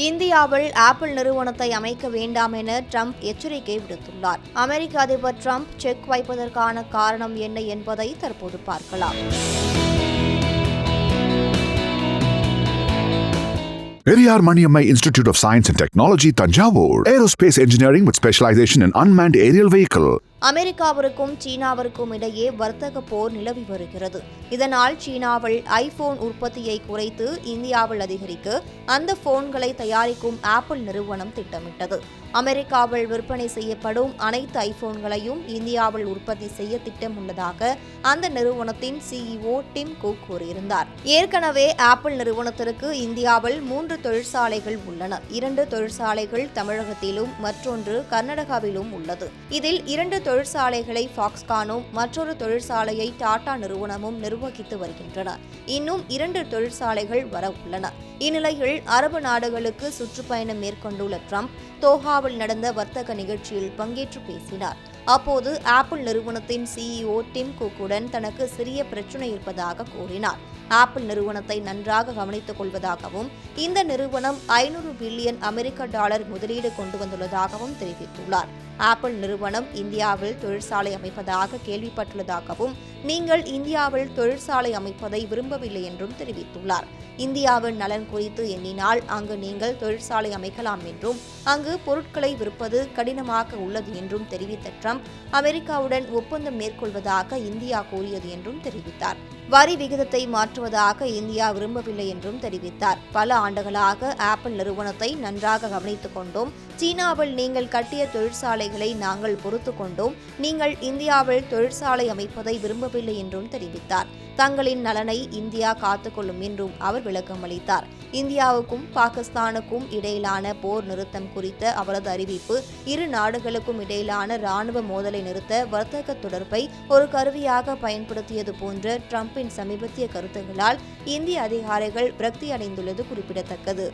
இந்தியாவில் ஆப்பிள் நிறுவனத்தை அமைக்க வேண்டாம் என ட்ரம்ப் எச்சரிக்கை விடுத்துள்ளார் அமெரிக்க அதிபர் ட்ரம்ப் செக் வைப்பதற்கான காரணம் என்ன என்பதை தற்போது பார்க்கலாம் Periyar Maniammai Institute of Science and Technology, Tanjavur. Aerospace engineering with specialization in unmanned aerial vehicle. அமெரிக்காவிற்கும் சீனாவிற்கும் இடையே வர்த்தக போர் நிலவி வருகிறது. இதனால் சீனாவில் ஐபோன் உற்பத்தியை குறைத்து இந்தியாவில் அதிகரிக்க அந்த போன்களை தயாரிக்கும் ஆப்பிள் நிறுவனம் திட்டமிட்டது. அமெரிக்காவில் விற்பனை செய்யப்படும் அனைத்து ஐபோன்களையும் இந்தியாவில் உற்பத்தி செய்ய திட்டமுள்ளதாக அந்த நிறுவனத்தின் சிஇஓ டிம் குக் கூறியிருந்தார். ஏற்கனவே ஆப்பிள் நிறுவனத்திற்கு இந்தியாவில் மூன்று தொழிற்சாலைகள் உள்ளன. இரண்டு தொழிற்சாலைகள் தமிழகத்திலும் மற்றொன்று கர்நாடகாவிலும் உள்ளது. இதில் இரண்டு தொழிற்சாலைகளை ஃபாக்ஸ்கானும் மற்றொரு தொழிற்சாலையை டாடா நிறுவனமும் நிர்வகித்து வருகின்றன. இன்னும் இரண்டு தொழிற்சாலைகள் வர உள்ளன. இந்நிலையில் அரபு நாடுகளுக்கு சுற்றுப்பயணம் மேற்கொண்டுள்ள ட்ரம்ப் தோஹாவில் நடந்த வர்த்தக நிகழ்ச்சியில் பங்கேற்று பேசினார். அப்போது ஆப்பிள் நிறுவனத்தின் சிஇஓ டிம் குக்குடன் தனக்கு சிறிய பிரச்சனை இருப்பதாக கூறினார். ஆப்பிள் நிறுவனத்தை நன்றாக கவனித்துக் கொள்வதாகவும் இந்த நிறுவனம் ஐநூறு பில்லியன் அமெரிக்க டாலர் முதலீடு கொண்டு வந்துள்ளதாகவும் தெரிவித்துள்ளார். ஆப்பிள் நிறுவனம் இந்தியாவில் தொழிற்சாலை அமைப்பதாக கேள்விப்பட்டுள்ளதாகவும் நீங்கள் இந்தியாவில் தொழிற்சாலை அமைப்பதை விரும்பவில்லை என்றும் தெரிவித்துள்ளார். இந்தியாவின் நலன் குறித்து எண்ணினால் அங்கு நீங்கள் தொழிற்சாலை அமைக்கலாம் என்றும் அங்கு பொருட்களை விற்பது கடினமாக உள்ளது என்றும் தெரிவித்த ட்ரம்ப் அமெரிக்காவுடன் ஒப்பந்தம் மேற்கொள்வதாக இந்தியா கூறியது என்றும் தெரிவித்தார். வரி விகிதத்தை மாற்றுவதாக இந்தியா விரும்பவில்லை என்றும் தெரிவித்தார். பல ஆண்டுகளாக ஆப்பிள் நிறுவனத்தை நன்றாக கவனித்துக் கொண்டோம். சீனாவில் நீங்கள் கட்டிய தொழிற்சாலைகளை நாங்கள் பொறுத்து கொண்டோம். நீங்கள் இந்தியாவில் தொழிற்சாலை அமைப்பதை விரும்பவில்லை என்றும் தெரிவித்தார். தங்களின் நலனை இந்தியா காத்துக்கொள்ளும் என்றும் அவர் விளக்கம் அளித்தார். இந்தியாவுக்கும் பாகிஸ்தானுக்கும் இடையிலான போர் நிறுத்தம் குறித்த அவரது அறிவிப்பு இரு நாடுகளுக்கும் இடையிலான ராணுவ மோதலை நிறுத்த வர்த்தக தொடர்பை ஒரு கருவியாக பயன்படுத்தியது போன்ற ட்ரம்பின் சமீபத்திய கருத்துகளால் இந்திய அதிகாரிகள் விரக்தி அடைந்துள்ளது குறிப்பிடத்தக்கது.